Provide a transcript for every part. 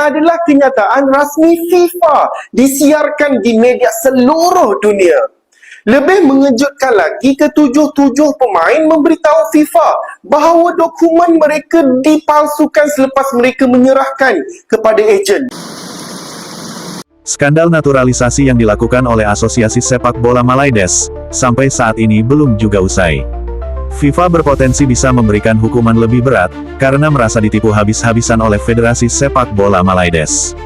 Adalah kenyataan rasmi FIFA disiarkan di media seluruh dunia. Lebih mengejutkan lagi ketujuh-tujuh pemain memberitahu FIFA bahawa dokumen mereka dipalsukan selepas mereka menyerahkan kepada ejen. Skandal naturalisasi yang dilakukan oleh Asosiasi Sepak Bola Malaides, sampai saat ini belum juga usai. FIFA berpotensi bisa memberikan hukuman lebih berat, karena merasa ditipu habis-habisan oleh Federasi Sepak Bola Malaides.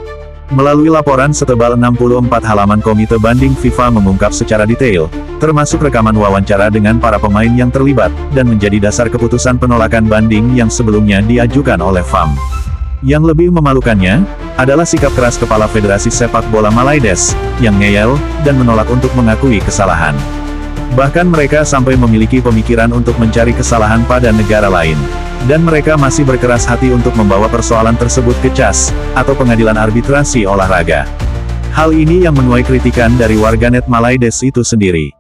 Melalui laporan setebal 64 halaman Komite Banding FIFA mengungkap secara detail, termasuk rekaman wawancara dengan para pemain yang terlibat, dan menjadi dasar keputusan penolakan banding yang sebelumnya diajukan oleh FAM. Yang lebih memalukannya, adalah sikap keras Kepala Federasi Sepak Bola Malaides, yang ngeyel, dan menolak untuk mengakui kesalahan. Bahkan mereka sampai memiliki pemikiran untuk mencari kesalahan pada negara lain. Dan mereka masih berkeras hati untuk membawa persoalan tersebut ke CAS, atau Pengadilan Arbitrasi Olahraga. Hal ini yang menuai kritikan dari warganet Malaides itu sendiri.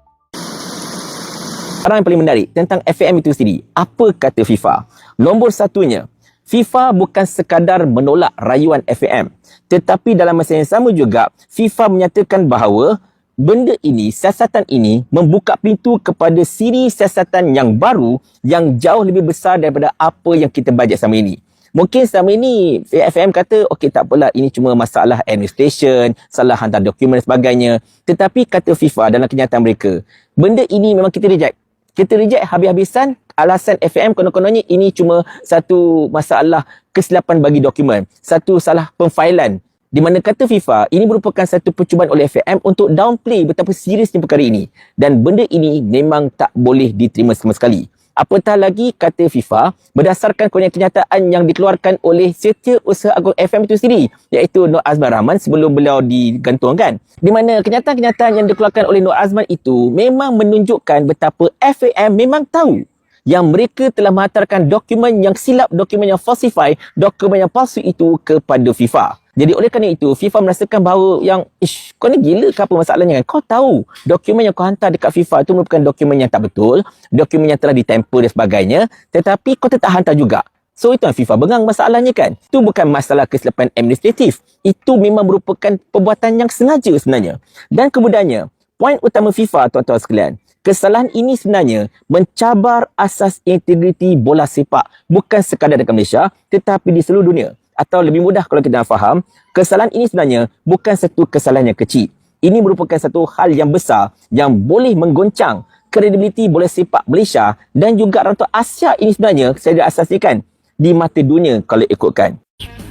Sekarang yang paling menarik tentang FAM itu sendiri. Apa kata FIFA? Nombor satunya, FIFA bukan sekadar menolak rayuan FAM. Tetapi dalam masa yang sama juga, FIFA menyatakan bahawa benda ini, siasatan ini membuka pintu kepada siri siasatan yang baru yang jauh lebih besar daripada apa yang kita bajet selama ini. Mungkin selama ini FM kata, okey tak apalah ini cuma masalah administration, salah hantar dokumen dan sebagainya. Tetapi kata FIFA dalam kenyataan mereka, benda ini memang kita reject. Kita reject habis-habisan alasan FM konon-kononnya ini cuma satu masalah kesilapan bagi dokumen. Satu salah pemfailan di mana kata FIFA ini merupakan satu percubaan oleh FAM untuk downplay betapa seriusnya perkara ini dan benda ini memang tak boleh diterima sama sekali. Apatah lagi kata FIFA berdasarkan kenyataan yang dikeluarkan oleh Setiausaha Agung FM itu sendiri iaitu Nur Azman Rahman sebelum beliau digantungkan. Di mana kenyataan-kenyataan yang dikeluarkan oleh Nur Azman itu memang menunjukkan betapa FAM memang tahu yang mereka telah menghantarkan dokumen yang silap, dokumen yang falsify, dokumen yang palsu itu kepada FIFA. Jadi oleh kerana itu, FIFA merasakan bahawa yang, ish, kau ni gila ke apa masalahnya kan? Kau tahu dokumen yang kau hantar dekat FIFA itu merupakan dokumen yang tak betul, dokumen yang telah ditemper dan sebagainya, tetapi kau tetap hantar juga. So itu yang FIFA bengang masalahnya kan? Itu bukan masalah kesilapan administratif. Itu memang merupakan perbuatan yang sengaja sebenarnya. Dan kemudiannya, poin utama FIFA tuan-tuan sekalian, kesalahan ini sebenarnya mencabar asas integriti bola sepak bukan sekadar dekat Malaysia tetapi di seluruh dunia atau lebih mudah kalau kita faham, kesalahan ini sebenarnya bukan satu kesalahan yang kecil. Ini merupakan satu hal yang besar yang boleh menggoncang kredibiliti bola sepak Malaysia dan juga rantau Asia ini sebenarnya saya asasikan di mata dunia kalau ikutkan.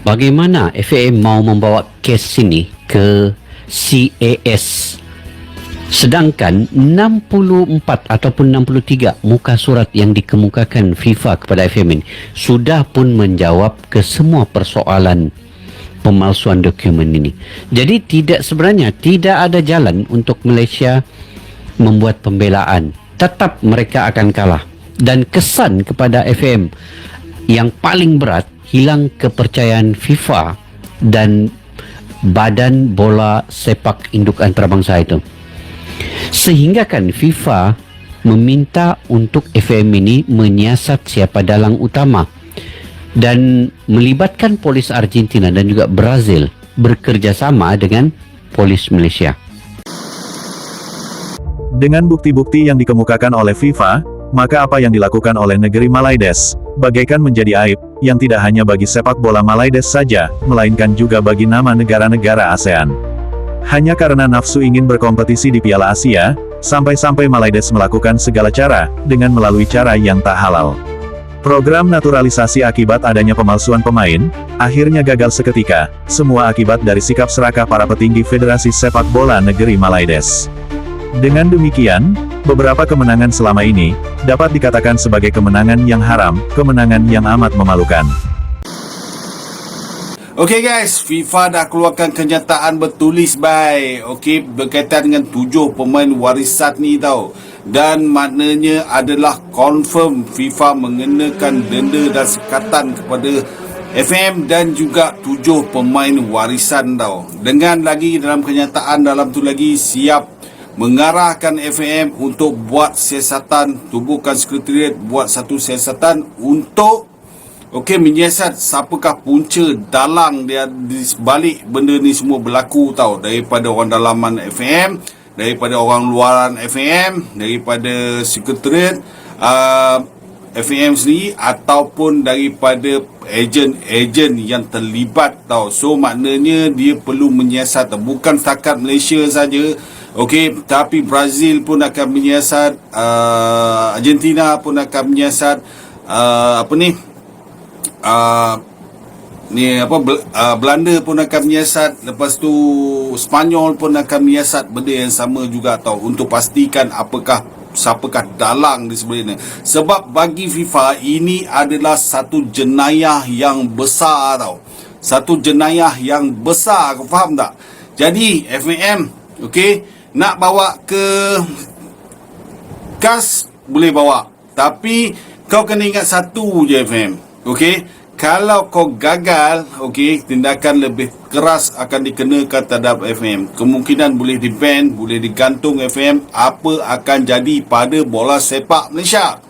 Bagaimana FAM mau membawa kes ini ke CAS Sedangkan 64 ataupun 63 muka surat yang dikemukakan FIFA kepada FMN sudah pun menjawab ke semua persoalan pemalsuan dokumen ini. Jadi tidak sebenarnya tidak ada jalan untuk Malaysia membuat pembelaan. Tetap mereka akan kalah. Dan kesan kepada FM yang paling berat hilang kepercayaan FIFA dan badan bola sepak induk antarabangsa itu. Sehingga kan FIFA meminta untuk FM ini menyiasat siapa dalang utama dan melibatkan polis Argentina dan juga Brazil bekerjasama dengan polis Malaysia. Dengan bukti-bukti yang dikemukakan oleh FIFA, maka apa yang dilakukan oleh negeri Malaides, bagaikan menjadi aib, yang tidak hanya bagi sepak bola Malaides saja, melainkan juga bagi nama negara-negara ASEAN. Hanya karena nafsu ingin berkompetisi di Piala Asia, sampai-sampai Malaides melakukan segala cara, dengan melalui cara yang tak halal. Program naturalisasi akibat adanya pemalsuan pemain, akhirnya gagal seketika, semua akibat dari sikap serakah para petinggi Federasi Sepak Bola Negeri Malaides. Dengan demikian, beberapa kemenangan selama ini, dapat dikatakan sebagai kemenangan yang haram, kemenangan yang amat memalukan. Okey guys, FIFA dah keluarkan kenyataan bertulis bye. Okey, berkaitan dengan tujuh pemain warisan ni tau. Dan maknanya adalah confirm FIFA mengenakan denda dan sekatan kepada FM dan juga tujuh pemain warisan tau. Dengan lagi dalam kenyataan dalam tu lagi siap mengarahkan FM untuk buat siasatan, tubuhkan sekretariat buat satu siasatan untuk okey menyiasat siapakah punca dalang dia di sebalik benda ni semua berlaku tau daripada orang dalaman FM daripada orang luaran FM daripada sekretariat uh, FM sendiri ataupun daripada ejen-ejen yang terlibat tau. So maknanya dia perlu menyiasat tau. bukan setakat Malaysia saja. Okey, tapi Brazil pun akan menyiasat, uh, Argentina pun akan menyiasat uh, apa ni? Uh, ni apa Bel- uh, Belanda pun akan menyiasat. Lepas tu Spanyol pun akan menyiasat benda yang sama juga tau untuk pastikan apakah siapakah dalang di sebenarnya. Sebab bagi FIFA ini adalah satu jenayah yang besar tau. Satu jenayah yang besar kau faham tak? Jadi FAM okey nak bawa ke kas boleh bawa. Tapi kau kena ingat satu je FM okey? Kalau kau gagal okey tindakan lebih keras akan dikenakan terhadap FM kemungkinan boleh di ban boleh digantung FM apa akan jadi pada bola sepak Malaysia?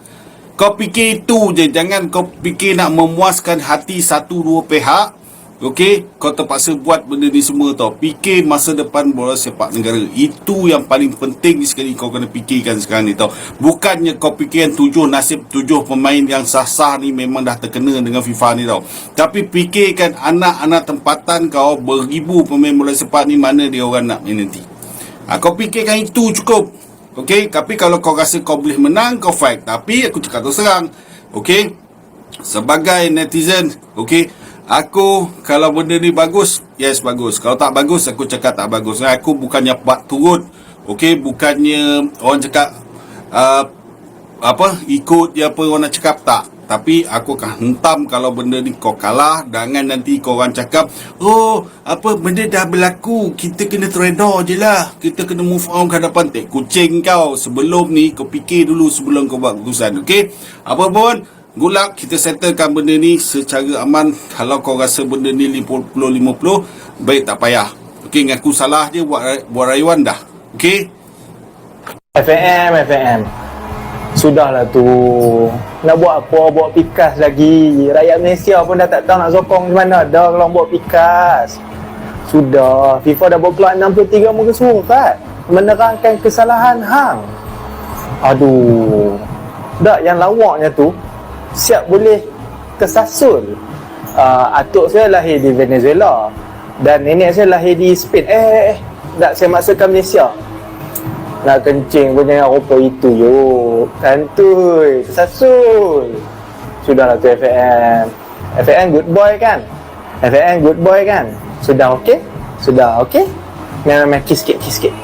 Kau fikir itu je. Jangan kau fikir nak memuaskan hati satu dua pihak Okey, kau terpaksa buat benda ni semua tau. Fikir masa depan bola sepak negara. Itu yang paling penting sekali kau kena fikirkan sekarang ni tau. Bukannya kau fikirkan tujuh nasib tujuh pemain yang sah-sah ni memang dah terkena dengan FIFA ni tau. Tapi fikirkan anak-anak tempatan kau beribu pemain bola sepak ni mana dia orang nak main nanti. Ha, kau fikirkan itu cukup. Okey, tapi kalau kau rasa kau boleh menang, kau fight. Tapi aku cakap terus terang. Okey, sebagai netizen, okey, Aku kalau benda ni bagus, yes bagus. Kalau tak bagus, aku cakap tak bagus. Aku bukannya pak turut. Okey, bukannya orang cakap uh, apa ikut je apa orang nak cakap tak. Tapi aku akan hentam kalau benda ni kau kalah Jangan nanti kau orang cakap Oh apa benda dah berlaku Kita kena terreda je lah Kita kena move on ke hadapan Tek kucing kau Sebelum ni kau fikir dulu sebelum kau buat keputusan Okay Apa pun Good luck kita settlekan benda ni secara aman Kalau kau rasa benda ni 50-50 Baik tak payah Okay ngaku salah je buat, buat rayuan dah Okay FAM, FAM. Sudahlah tu. Nak buat apa? Buat pikas lagi. Rakyat Malaysia pun dah tak tahu nak sokong di mana dah kalau buat pikas. Sudah. FIFA dah buat keluar 63 muka surat. Menerangkan kesalahan hang. Aduh. Tak, yang lawaknya tu siap boleh tersasul. Uh, atuk saya lahir di Venezuela dan nenek saya lahir di Spain. Eh, eh, eh. Tak, saya maksudkan Malaysia. Nak kencing pun jangan rupa itu yo kantui tersasul. Sudahlah tu FAM FAM good boy kan? FAM good boy kan? Sudah okey? Sudah okey? Memang kiss sikit kiss sikit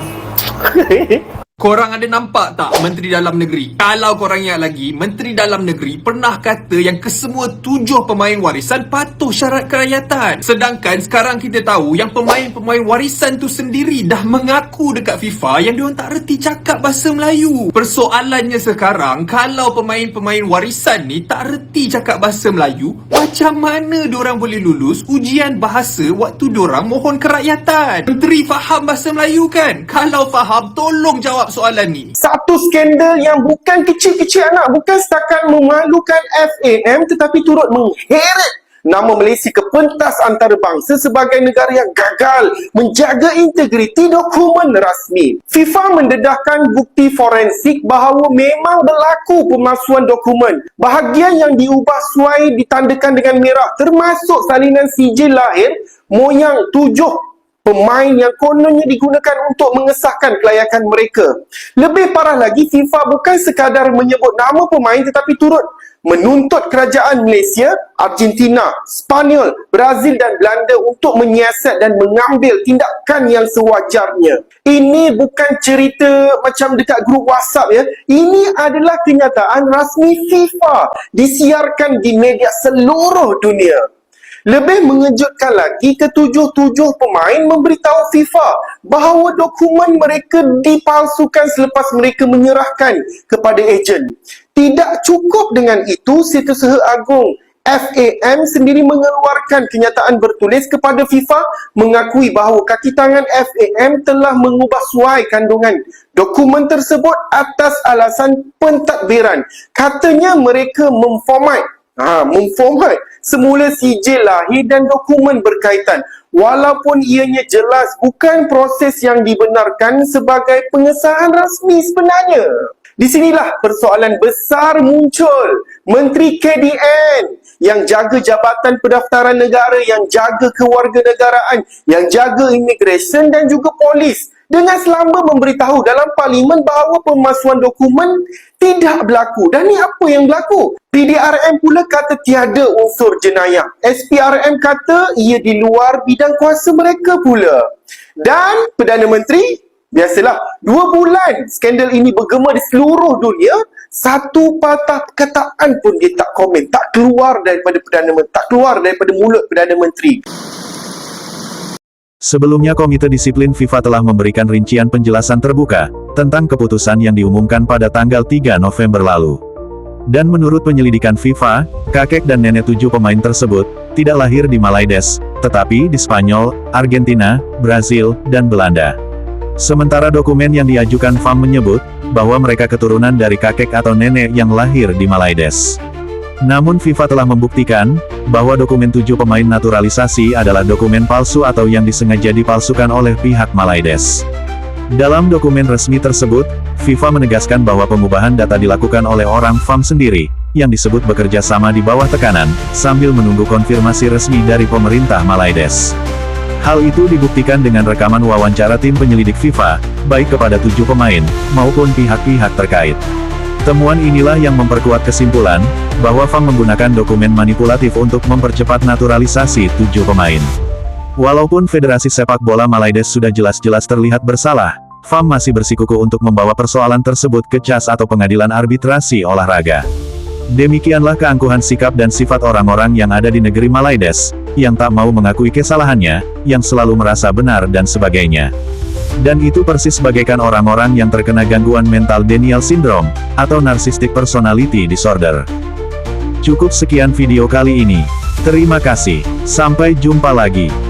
Korang ada nampak tak Menteri Dalam Negeri? Kalau korang ingat lagi, Menteri Dalam Negeri pernah kata yang kesemua tujuh pemain warisan patuh syarat kerakyatan. Sedangkan sekarang kita tahu yang pemain-pemain warisan tu sendiri dah mengaku dekat FIFA yang diorang tak reti cakap bahasa Melayu. Persoalannya sekarang, kalau pemain-pemain warisan ni tak reti cakap bahasa Melayu, macam mana diorang boleh lulus ujian bahasa waktu diorang mohon kerakyatan? Menteri faham bahasa Melayu kan? Kalau faham, tolong jawab soalan ni. Satu skandal yang bukan kecil-kecil anak, bukan setakat memalukan FAM tetapi turut mengheret nama Malaysia ke pentas antarabangsa sebagai negara yang gagal menjaga integriti dokumen rasmi. FIFA mendedahkan bukti forensik bahawa memang berlaku pemalsuan dokumen. Bahagian yang diubah suai ditandakan dengan merah termasuk salinan sijil lahir moyang tujuh pemain yang kononnya digunakan untuk mengesahkan kelayakan mereka. Lebih parah lagi, FIFA bukan sekadar menyebut nama pemain tetapi turut menuntut kerajaan Malaysia, Argentina, Spanyol, Brazil dan Belanda untuk menyiasat dan mengambil tindakan yang sewajarnya. Ini bukan cerita macam dekat grup WhatsApp ya. Ini adalah kenyataan rasmi FIFA disiarkan di media seluruh dunia. Lebih mengejutkan lagi, ketujuh-tujuh pemain memberitahu FIFA bahawa dokumen mereka dipalsukan selepas mereka menyerahkan kepada ejen. Tidak cukup dengan itu, Setiausaha Agung FAM sendiri mengeluarkan kenyataan bertulis kepada FIFA mengakui bahawa kaki tangan FAM telah mengubah suai kandungan dokumen tersebut atas alasan pentadbiran. Katanya mereka memformat Ha, memformat. Semula sijil lahir dan dokumen berkaitan. Walaupun ianya jelas bukan proses yang dibenarkan sebagai pengesahan rasmi sebenarnya. Di sinilah persoalan besar muncul. Menteri KDN yang jaga Jabatan Pendaftaran Negara, yang jaga kewarganegaraan, yang jaga imigresen dan juga polis dengan selamba memberitahu dalam parlimen bahawa pemalsuan dokumen tidak berlaku. Dan ni apa yang berlaku? PDRM pula kata tiada unsur jenayah. SPRM kata ia di luar bidang kuasa mereka pula. Dan Perdana Menteri Biasalah, dua bulan skandal ini bergema di seluruh dunia, satu patah perkataan pun dia tak komen, tak keluar daripada Perdana Menteri, tak keluar daripada mulut Perdana Menteri. Sebelumnya Komite Disiplin FIFA telah memberikan rincian penjelasan terbuka tentang keputusan yang diumumkan pada tanggal 3 November lalu. Dan menurut penyelidikan FIFA, kakek dan nenek tujuh pemain tersebut tidak lahir di Malaides, tetapi di Spanyol, Argentina, Brazil, dan Belanda. Sementara dokumen yang diajukan FAM menyebut bahwa mereka keturunan dari kakek atau nenek yang lahir di Malaides. Namun FIFA telah membuktikan bahwa dokumen tujuh pemain naturalisasi adalah dokumen palsu atau yang disengaja dipalsukan oleh pihak Malaides. Dalam dokumen resmi tersebut, FIFA menegaskan bahwa pengubahan data dilakukan oleh orang FAM sendiri, yang disebut bekerja sama di bawah tekanan, sambil menunggu konfirmasi resmi dari pemerintah Malaides. Hal itu dibuktikan dengan rekaman wawancara tim penyelidik FIFA, baik kepada tujuh pemain, maupun pihak-pihak terkait. Temuan inilah yang memperkuat kesimpulan, bahwa FAM menggunakan dokumen manipulatif untuk mempercepat naturalisasi tujuh pemain. Walaupun Federasi Sepak Bola Malaides sudah jelas-jelas terlihat bersalah, FAM masih bersikuku untuk membawa persoalan tersebut ke CAS atau Pengadilan Arbitrasi Olahraga. Demikianlah keangkuhan sikap dan sifat orang-orang yang ada di negeri Malaides, yang tak mau mengakui kesalahannya, yang selalu merasa benar dan sebagainya. Dan itu persis bagaikan orang-orang yang terkena gangguan mental Daniel Syndrome, atau Narcissistic Personality Disorder. Cukup sekian video kali ini. Terima kasih. Sampai jumpa lagi.